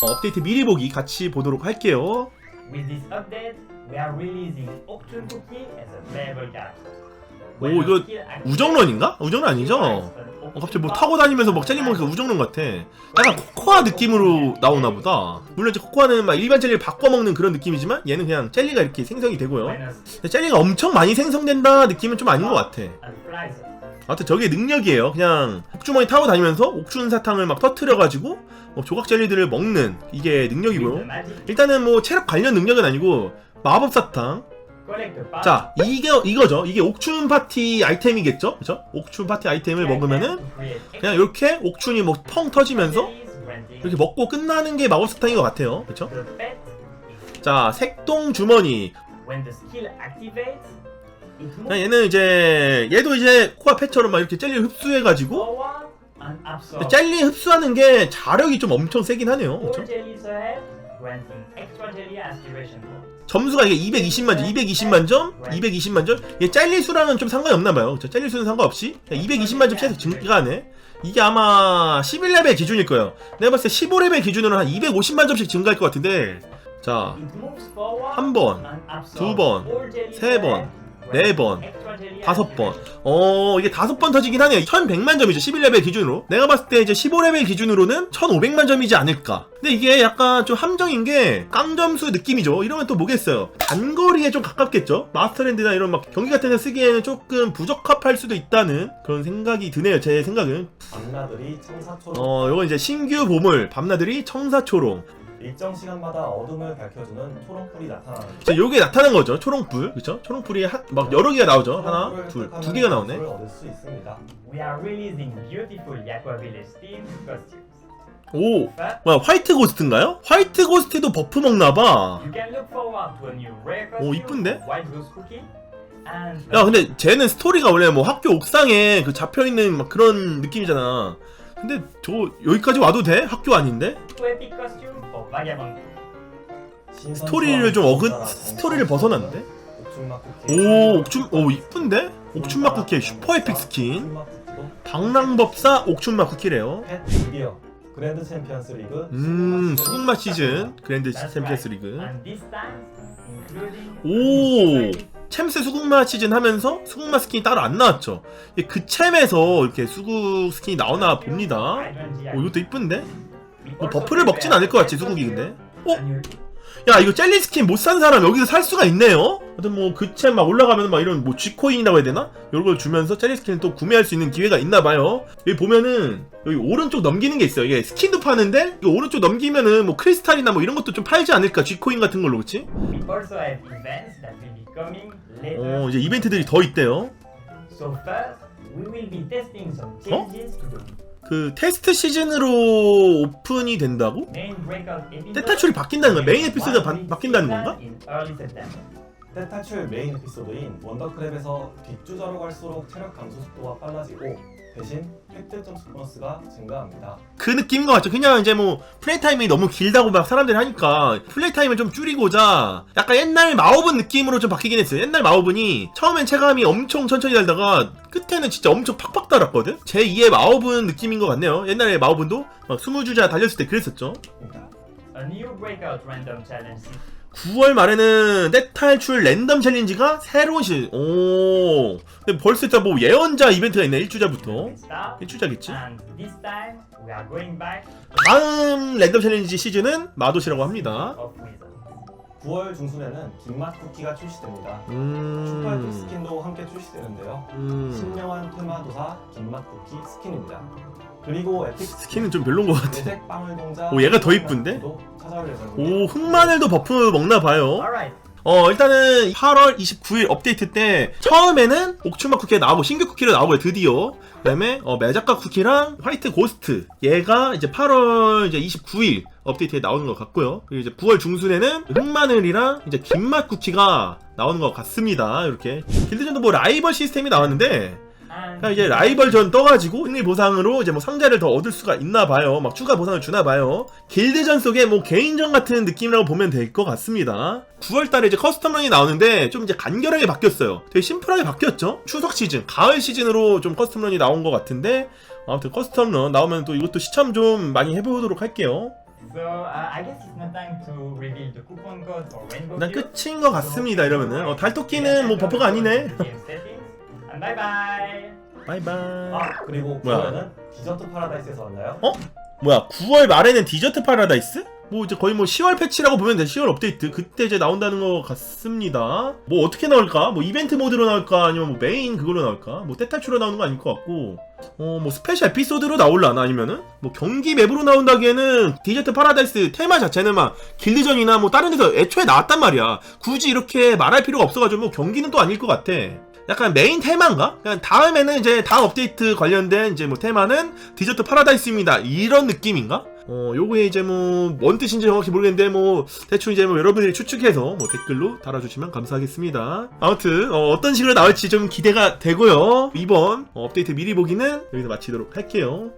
어, 업데이트 미리 보기 같이 보도록 할게요. With this update, we are releasing Octune Cookie as a playable character. 오, 이거 우정런인가? 우정런 아니죠? 어, 갑자기 뭐 타고 다니면서 막 젤리 먹으니까 우정런 같아. 약간 코코아 느낌으로 나오나 보다. 물론 이제 코코아는 막 일반 젤리를 바꿔 먹는 그런 느낌이지만 얘는 그냥 젤리가 이렇게 생성이 되고요. 젤리가 엄청 많이 생성된다 느낌은 좀 아닌 것 같아. 아무튼 저게 능력이에요. 그냥 옥주머니 타고 다니면서 옥춘 사탕을 막 터트려가지고 뭐 조각 젤리들을 먹는 이게 능력이고요. 일단은 뭐 체력 관련 능력은 아니고 마법 사탕. 자 이게 이거죠. 이게 옥춘 파티 아이템이겠죠, 그렇죠? 옥춘 파티 아이템을 먹으면은 그냥 이렇게 옥춘이 뭐 펑 터지면서 이렇게 먹고 끝나는 게 마법 사탕인 것 같아요, 그렇죠? 자 색동 주머니. 얘는 이제 얘도 이제 코아 펫처럼 막 이렇게 젤리를 흡수해가지고 젤리 흡수하는 게 자력이 좀 엄청 세긴 하네요, 그렇 점수가 이게 220만 점, 220만 점, 220만 점. 얘 젤리 수랑은 좀 상관이 없나 봐요. 그쵸? 젤리 수는 상관없이 그냥 220만 점씩 증가하네. 이게 아마 11레벨 기준일 거예요. 내가 봤을 때 15레벨 기준으로 한 250만 점씩 증가할 것 같은데. 자, 한 번, 두 번, 세 번, 네 번, 다섯 번. 어, 이게 다섯 번 터지긴 하네요. 1100만 점이죠. 11레벨 기준으로. 내가 봤을 때 이제 15레벨 기준으로는 1500만 점이지 않을까. 근데 이게 약간 좀 함정인 게 깡점수 느낌이죠. 이러면 또 뭐겠어요. 단거리에 좀 가깝겠죠. 마스터랜드나 이런 막 경기 같은 데 쓰기에는 조금 부적합할 수도 있다는 그런 생각이 드네요. 제 생각은. 밤나들이 청사초록 어, 요건 이제 신규 보물, 밤나들이 청사초롱. 일정 시간마다 어둠을 밝혀주는 초록불이 나타나는 자, 요게 나타난 거죠. 초롱불. 그쵸? 초롱불이 한, 막 여러 개가 나오죠. 하나, 둘, 획득하면 두 개가 나오네. 점수를 얻을 수 있습니다. We are releasing beautiful Yakwa Village themed costumes. 오, 뭐야, 화이트 고스트인가요? 화이트 고스트도 버프 먹나봐. you can look forward to a new rare 오, costume, 이쁜데? White Goose Cookie, and 야 근데 쟤는 스토리가 원래 뭐 학교 옥상에 그 잡혀있는 막 그런 느낌이잖아 근데 저 여기까지 와도 돼? 학교 아닌데? 스토리를 좀 어긋 스토리를 벗어났는데? 쿠키 오 옥춘 오 이쁜데? 옥춘막 쿠키의 슈퍼 에픽 스킨 방랑법사 옥춘막 쿠키래요 그랜드 챔피언스 리그 음 수국마 시즌 그랜드 챔피언스. 리그 오 챔스 수국맛 시즌 하면서 수국맛 스킨이 따로 안 나왔죠 그 챔에서 이렇게 수국 스킨이 나오나 봅니다 오 이것도 이쁜데? 뭐 버프를 먹진 않을 것 같지 수국이 근데 어? 야 이거 젤리 스킨 못 산 사람 여기서 살 수가 있네요. 하여튼 뭐 그 챔 막 올라가면 막 이런 뭐 G코인이라고 해야 되나? 이런 걸 주면서 젤리 스킨을 또 구매할 수 있는 기회가 있나 봐요. 여기 보면은 여기 오른쪽 넘기는 게 있어요. 이게 스킨도 파는데 이거 오른쪽 넘기면은 뭐 크리스탈이나 뭐 이런 것도 좀 팔지 않을까? G코인 같은 걸로 그치? Coming later. 어 이제 이벤트들이 더 있대요. So first, we will be testing some 어? changes to the 그 테스트 시즌으로 오픈이 된다고? main breakout episode. 떼탈출이 바뀐다는 거야? 메인 에피소드가 바, 바뀐다는 건가? In early September. 떼탈출 메인 에피소드인 원더크랩에서 뒷주저로 갈수록 체력 감소 속도가 빨라지고 대신 획득 점수 보너스가 증가합니다. 그 느낌인 것 같죠. 그냥 이제 뭐 플레이 타임이 너무 길다고 막 사람들이 하니까 플레이 타임을 좀 줄이고자 약간 옛날 마법은 느낌으로 좀 바뀌긴 했어요. 옛날 마법은이 처음엔 체감이 엄청 천천히 달다가 끝에는 진짜 엄청 팍팍 달았거든. 제 2의 마법은 느낌인 것 같네요. 옛날에 마법은도 막 20주자 달렸을 때 그랬었죠. A new breakout random challenge. 9월 말에는 떼탈출 랜덤 챌린지가 새로운 시. 오. 근데 벌써 진짜 뭐 예언자 이벤트가 있네. 1주자부터. will start. 1주자겠지. And this time, we are going back 다음 랜덤 챌린지 시즌은 마도시라고 합니다. Of Wizard. 9월 중순에는 김맛 쿠키가 출시됩니다. 슈퍼 에픽 음. 스킨도 함께 출시되는데요. 음. 신명한 테마도사 김맛 쿠키 스킨입니다. 그리고 에픽 스킨은 좀 별론 것 같아. 녹색 빵을 동자 오, 얘가 더 이쁜데? 도 찾아올 예정입니다. 오, 흑마늘도 버프 먹나 봐요. Alright. 어, 일단은 8월 29일 업데이트 때 처음에는 옥추마 쿠키가 나오고 신규 쿠키로 나오고요, 드디어. 그다음에 어, 메자카 쿠키랑 화이트 고스트 얘가 이제 8월 이제 29일 업데이트에 나오는 것 같고요. 그리고 이제 9월 중순에는 흑마늘이랑 이제 김맛 쿠키가 나오는 것 같습니다. 이렇게 길드전도 뭐 라이벌 시스템이 나왔는데 And 그러니까 이제 라이벌 전 떠가지고 승리 보상으로 이제 뭐 상자를 더 얻을 수가 있나 봐요. 막 추가 보상을 주나 봐요. 길드전 속의 뭐 개인전 같은 느낌이라고 보면 될 것 같습니다. 9월달에 이제 커스텀런이 나오는데 좀 이제 간결하게 바뀌었어요. 되게 심플하게 바뀌었죠. 추석 시즌, 가을 시즌으로 좀 커스텀런이 나온 것 같은데 아무튼 커스텀런 나오면 또 이것도 시참 좀 많이 해보도록 할게요. So uh, I guess it's not time to reveal the coupon code for Rainbow 난 Cube. 끝인 것 같습니다 이러면은 어, 달토끼는 뭐 버퍼가 아니네 Game settings. And bye bye. 바이바이 아 그리고 뭐야? 9월에는 디저트 파라다이스에서 만나요. 어? 뭐야 9월 말에는 디저트 파라다이스? 뭐 이제 거의 뭐 10월 패치라고 보면 돼 10월 업데이트 그때 이제 나온다는 것 같습니다 뭐 어떻게 나올까? 뭐 이벤트 모드로 나올까? 아니면 뭐 메인 그걸로 나올까? 뭐 때탈추로 나오는 거 아닐 것 같고 어 뭐 스페셜 에피소드로 나올라나 아니면은 뭐 경기 맵으로 나온다기에는 디저트 파라다이스 테마 자체는 막 길드전이나 뭐 다른 데서 애초에 나왔단 말이야 굳이 이렇게 말할 필요가 없어가지고 뭐 경기는 또 아닐 것 같아 약간 메인 테마인가? 그냥 다음에는 이제 다음 업데이트 관련된 이제 뭐 테마는 디저트 파라다이스입니다. 이런 느낌인가? 어, 요거에 이제 뭐, 뭔 뜻인지 정확히 모르겠는데, 뭐, 대충 이제 뭐, 여러분들이 추측해서 뭐, 댓글로 달아주시면 감사하겠습니다. 아무튼, 어, 떤 식으로 나올지 좀 기대가 되고요. 이번 어, 업데이트 미리 보기는 여기서 마치도록 할게요.